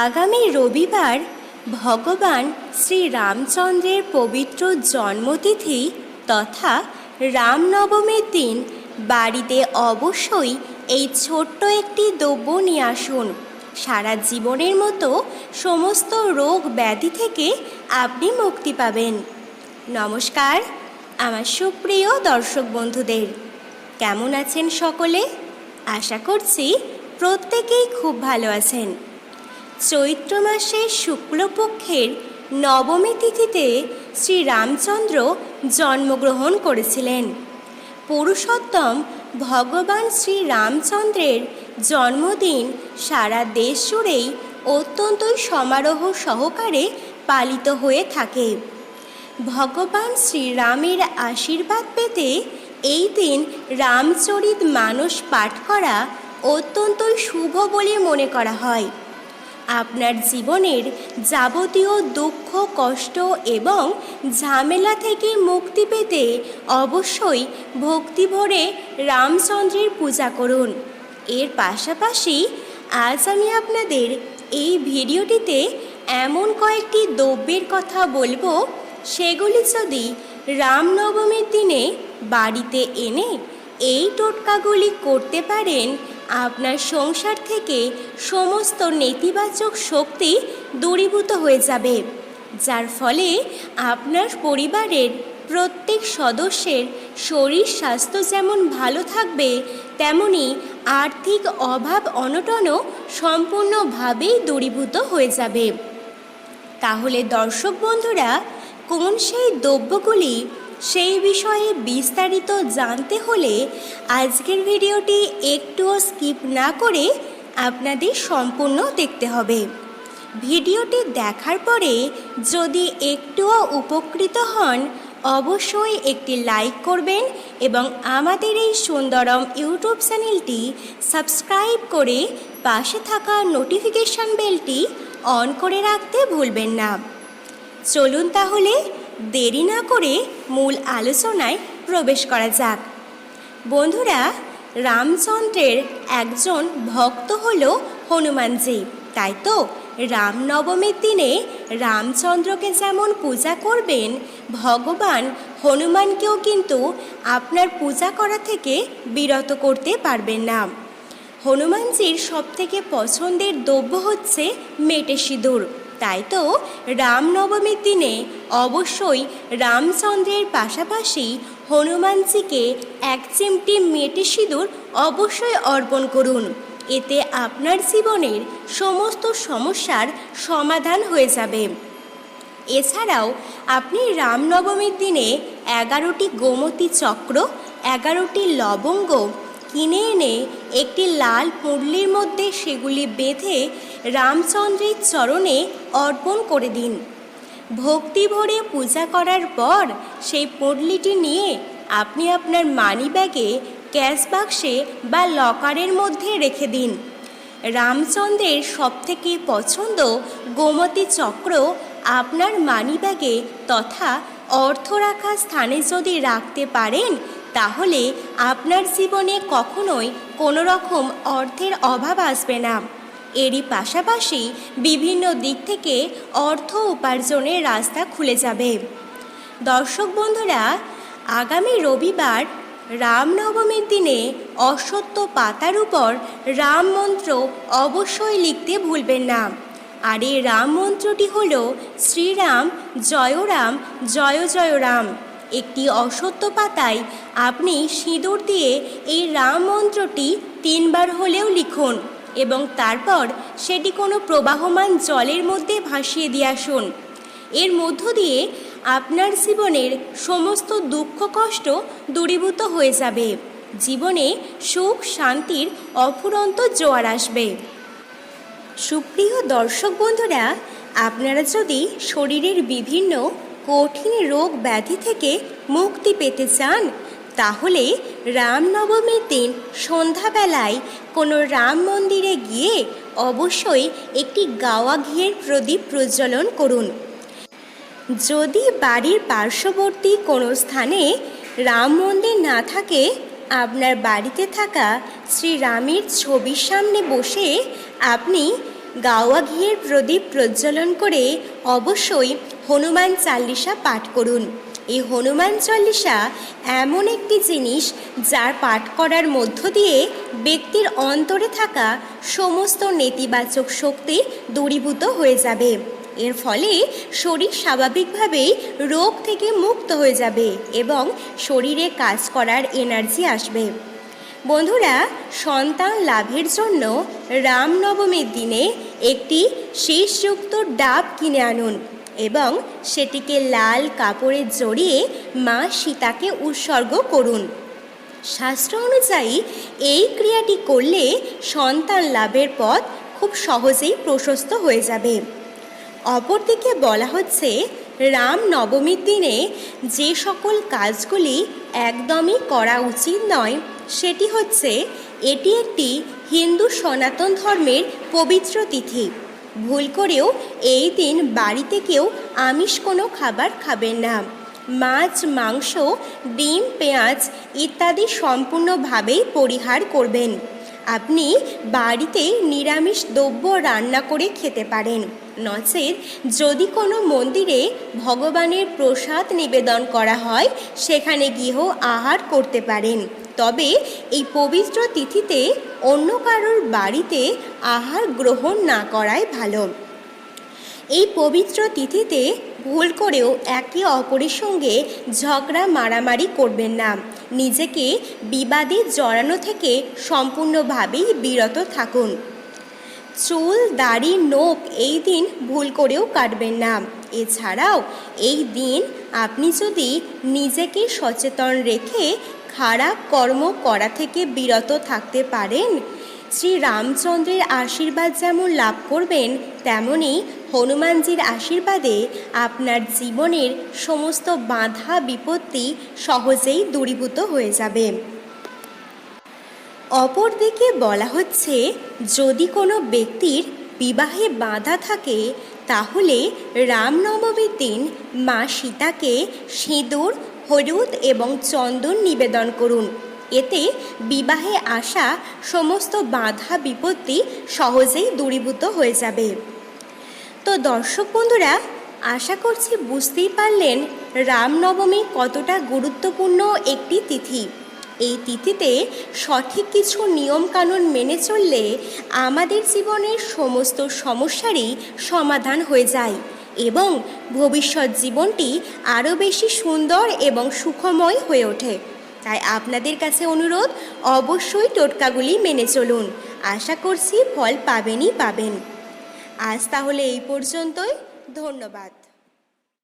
আগামী রবিবার ভগবান শ্রী রামচন্দ্রের পবিত্র জন্মতিথি তথা রামনবমীর দিন বাড়িতে অবশ্যই এই ছোট্ট একটি দ্রব্য নিয়ে আসুন। সারা জীবনের মতো সমস্ত রোগ ব্যাধি থেকে আপনি মুক্তি পাবেন। নমস্কার, আমার সুপ্রিয় দর্শক বন্ধুদের। কেমন আছেন সকলে? আশা করছি প্রত্যেকেই খুব ভালো আছেন। চৈত্র মাসের শুক্লপক্ষের নবমী তিথিতে শ্রীরামচন্দ্র জন্মগ্রহণ করেছিলেন। পুরুষোত্তম ভগবান শ্রীরামচন্দ্রের জন্মদিন সারা দেশ জুড়েই অত্যন্তই সমারোহ সহকারে পালিত হয়ে থাকে। ভগবান শ্রীরামের আশীর্বাদ পেতে এই দিন রামচরিত মানস পাঠ করা অত্যন্তই শুভ বলে মনে করা হয়। আপনার জীবনের যাবতীয় দুঃখ, কষ্ট এবং ঝামেলা থেকে মুক্তি পেতে অবশ্যই ভক্তি ভরে রামচন্দ্রের পূজা করুন। এর পাশাপাশি আজ আমি আপনাদের এই ভিডিওটিতে এমন কয়েকটি দ্রব্যের কথা বলব, সেগুলি যদি রামনবমীর দিনে বাড়িতে এনে এই টোটকাগুলি করতে পারেন আপনার সংসার থেকে সমস্ত নেতিবাচক শক্তি দূরীভূত হয়ে যাবে, যার ফলে আপনার পরিবারের প্রত্যেক সদস্যের শরীর স্বাস্থ্য যেমন ভালো থাকবে, তেমনি আর্থিক অভাব অনটনও সম্পূর্ণভাবেই দূরীভূত হয়ে যাবে। তাহলে দর্শক বন্ধুরা, কোন সেই দ্রব্যগুলি সেই বিষয়ে বিস্তারিত জানতে হলে আজকের ভিডিওটি একটুও স্কিপ না করে আপনাদের সম্পূর্ণ দেখতে হবে। ভিডিওটি দেখার পরে যদি একটুও উপকৃত হন, অবশ্যই একটি লাইক করবেন এবং আমাদের এই সুন্দরম ইউটিউব চ্যানেলটি সাবস্ক্রাইব করে পাশে থাকা নোটিফিকেশান বেলটি অন করে রাখতে ভুলবেন না। চলুন তাহলে দেরি না করে মূল আলোচনায় প্রবেশ করা যাক। বন্ধুরা, রামচন্দ্রের একজন ভক্ত হল হনুমানজি। তাই তো, রামনবমীর দিনে রামচন্দ্রকে যেমন পূজা করবেন, ভগবান হনুমানকেও কিন্তু আপনার পূজা করা থেকে বিরত করতে পারবেন না। হনুমানজির সবথেকে পছন্দের দ্রব্য হচ্ছে মেটে সিঁদুর তাই তো রামনবমীর দিনে অবশ্যই রামচন্দ্রের পাশাপাশি হনুমানজিকে এক চিমটি মেটে সিঁদুর অবশ্যই অর্পণ করুন। এতে আপনার জীবনের সমস্ত সমস্যার সমাধান হয়ে যাবে। এছাড়াও আপনি রামনবমীর দিনে এগারোটি গোমতী চক্র, এগারোটি লবঙ্গ কিনে এনে একটি লাল পুঁটলির মধ্যে সেগুলি বেঁধে রামচন্দ্রের চরণে অর্পণ করে দিন। ভক্তি ভরে পূজা করার পর সেই পুঁটলিটি নিয়ে আপনি আপনার মানি ব্যাগে ক্যাশ বাক্সে বা লকারের মধ্যে রেখে দিন। রামচন্দ্রের সবথেকে পছন্দ গোমতী চক্র আপনার মানি ব্যাগে তথা অর্থ রাখার স্থানে যদি রাখতে পারেন তাহলে আপনার জীবনে কখনোই কোনো রকম অর্থের অভাব আসবে না। এরই পাশাপাশি বিভিন্ন দিক থেকে অর্থ উপার্জনের রাস্তা খুলে যাবে। দর্শক বন্ধুরা, আগামী রবিবার রামনবমীর দিনে অসত্য পাতার উপর রাম মন্ত্র অবশ্যই লিখতে ভুলবেন না। আর এই রাম মন্ত্রটি হল শ্রীরাম জয় রাম জয় জয় রাম একটি অসত্য পাতায় আপনি সিঁদুর দিয়ে এই রাম মন্ত্রটি তিনবার হলেও লিখুন এবং তারপর সেটি কোনো প্রবাহমান জলের মধ্যে ভাসিয়ে দিয়ে আসুন। এর মধ্য দিয়ে আপনার জীবনের সমস্ত দুঃখ কষ্ট দূরীভূত হয়ে যাবে। জীবনে সুখ শান্তির অফুরন্ত জোয়ার আসবে। সুপ্রিয় দর্শক বন্ধুরা, আপনারা যদি শরীরের বিভিন্ন কঠিন রোগ ব্যাধি থেকে মুক্তি পেতে চান, তাহলে রামনবমীর দিন সন্ধ্যাবেলায় কোনো রাম মন্দিরে গিয়ে অবশ্যই একটি গাওয়া ঘিয়ের প্রদীপ প্রজ্বলন করুন। যদি বাড়ির পার্শ্ববর্তী কোনো স্থানে রাম মন্দির না থাকে, আপনার বাড়িতে থাকা শ্রীরামের ছবির সামনে বসে আপনি গাওয়া ঘিয়ের প্রদীপ প্রজ্বলন করে অবশ্যই হনুমান চাল্লিশা পাঠ করুন। এই হনুমান চল্লিশা এমন একটি জিনিস যার পাঠ করার মধ্য দিয়ে ব্যক্তির অন্তরে থাকা সমস্ত নেতিবাচক শক্তি দূরীভূত হয়ে যাবে। এর ফলে শরীর স্বাভাবিকভাবেই রোগ থেকে মুক্ত হয়ে যাবে এবং শরীরে কাজ করার এনার্জি আসবে। বন্ধুরা, সন্তান লাভের জন্য রামনবমীর দিনে একটি শীষযুক্ত ডাব কিনে আনুন। এবং সেটিকে লাল কাপড়ে জড়িয়ে মা সীতাকে উৎসর্গ করুন। শাস্ত্র অনুযায়ী, এই ক্রিয়াটি করলে সন্তান লাভের পথ খুব সহজেই প্রশস্ত হয়ে যাবে। অপরদিকে বলা হচ্ছে, রাম নবমীর দিনে যে সকল কাজগুলি একদমই করা উচিত নয়, সেটি হচ্ছে, এটি একটি হিন্দু সনাতন ধর্মের পবিত্র তিথি। ভুল করেও এই দিন বাড়িতে কেউ আমিষ কোনো খাবার খাবেন না। মাছ, মাংস, ডিম, পেঁয়াজ ইত্যাদি সম্পূর্ণভাবেই পরিহার করবেন। আপনি বাড়িতে নিরামিষ দ্রব্য রান্না করে খেতে পারেন। নচেত যদি কোনো মন্দিরে ভগবানের প্রসাদ নিবেদন করা হয়, সেখানে গিয়েও আহার করতে পারেন। তবে এই পবিত্র তিথিতে অন্য কারোর বাড়িতে আহার গ্রহণ না করাই ভালো। এই পবিত্র তিথিতে ভুল করেও একে অপরের সঙ্গে ঝগড়া মারামারি করবেন না। নিজেকে বিবাদে জড়ানো থেকে সম্পূর্ণভাবেই বিরত থাকুন। চুল, দাড়ি, নোখ এই দিন ভুল করেও কাটবেন না। এছাড়াও এই দিন আপনি যদি নিজেকে সচেতন রেখে খারাপ কর্ম করা থেকে বিরত থাকতে পারেন। শ্রী রামচন্দ্রের আশীর্বাদ যেমন লাভ করবেন, তেমনি হনুমানজির আশীর্বাদে আপনার জীবনের সমস্ত বাধা বিপত্তি সহজেই দূরীভূত হয়ে যাবে। অপরদিকে বলা হচ্ছে, যদি কোনো ব্যক্তির বিবাহে বাধা থাকে, তাহলে রামনবমীর দিন মা সীতাকে সিঁদুর হলুদ এবং চন্দন নিবেদন করুন। এতে বিবাহে আসা সমস্ত বাধা বিপত্তি সহজেই দূরীভূত হয়ে যাবে। তো দর্শক বন্ধুরা, আশা করছি বুঝতেই পারলেন রামনবমী কতটা গুরুত্বপূর্ণ একটি তিথি। এই তিথিতে সঠিক কিছু নিয়মকানুন মেনে চললে আমাদের জীবনের সমস্ত সমস্যারই সমাধান হয়ে যায়। এবং ভবিষ্যৎ জীবনটি আরও বেশি সুন্দর এবং সুখময় হয়ে ওঠে। তাই আপনাদের কাছে অনুরোধ, অবশ্যই টোটকাগুলি মেনে চলুন। আশা করছি ফল পাবেনই পাবেন। আজ তাহলে এই পর্যন্তই। ধন্যবাদ।